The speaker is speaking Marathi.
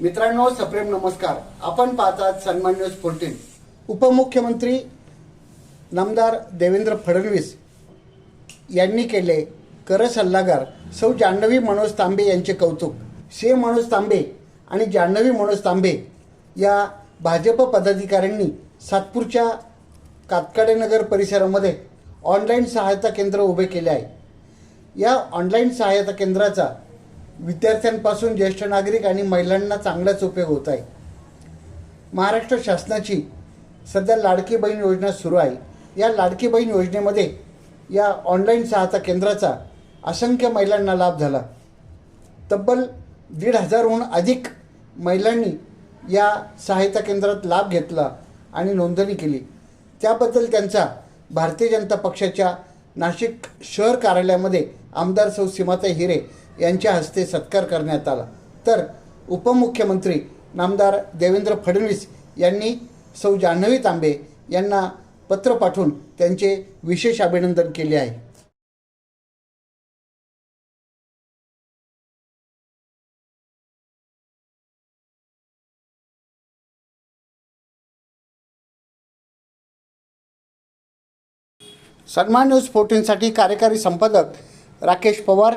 मित्रांनो सप्रेम नमस्कार. आपण पाहतात सन्मान न्यूज फोर्टीन उपमुख्यमंत्री नामदार देवेंद्र फडणवीस यांनी केले कर सल्लागार सौ जान्हवी मनोज तांबे यांचे कौतुक. से मनोज तांबे आणि जान्हवी मनोज तांबे या भाजप पदाधिकाऱ्यांनी सातपूरच्या कातकाडेनगर परिसरामध्ये ऑनलाईन सहायता केंद्र उभे केले आहे. या ऑनलाईन सहायता केंद्राचा विद्यार्थ्यांपासून ज्येष्ठ नागरिक आणि महिलांना चांगलाच उपयोग होत आहे. महाराष्ट्र शासनाची सध्या लाडकी बहीण योजना सुरू आहे. या लाडकी बहीण योजनेमध्ये या ऑनलाईन सहायता केंद्राचा असंख्य महिलांना लाभ झाला. तब्बल दीड हजारहून अधिक महिलांनी या सहायता केंद्रात लाभ घेतला आणि नोंदणी केली. त्याबद्दल त्यांचा भारतीय जनता पक्षाच्या नाशिक शहर कार्यालयामध्ये आमदार सौ सीमाताई हिरे यांच्या हस्ते सत्कार करण्यात आला. तर उपमुख्यमंत्री नामदार देवेंद्र फडणवीस यांनी सौ जान्हवी तांबे यांना पत्र पाठवून त्यांचे विशेष अभिनंदन केले आहे. सन्मान न्यूज फोर्टीनसाठी कार्यकारी संपादक राकेश पवार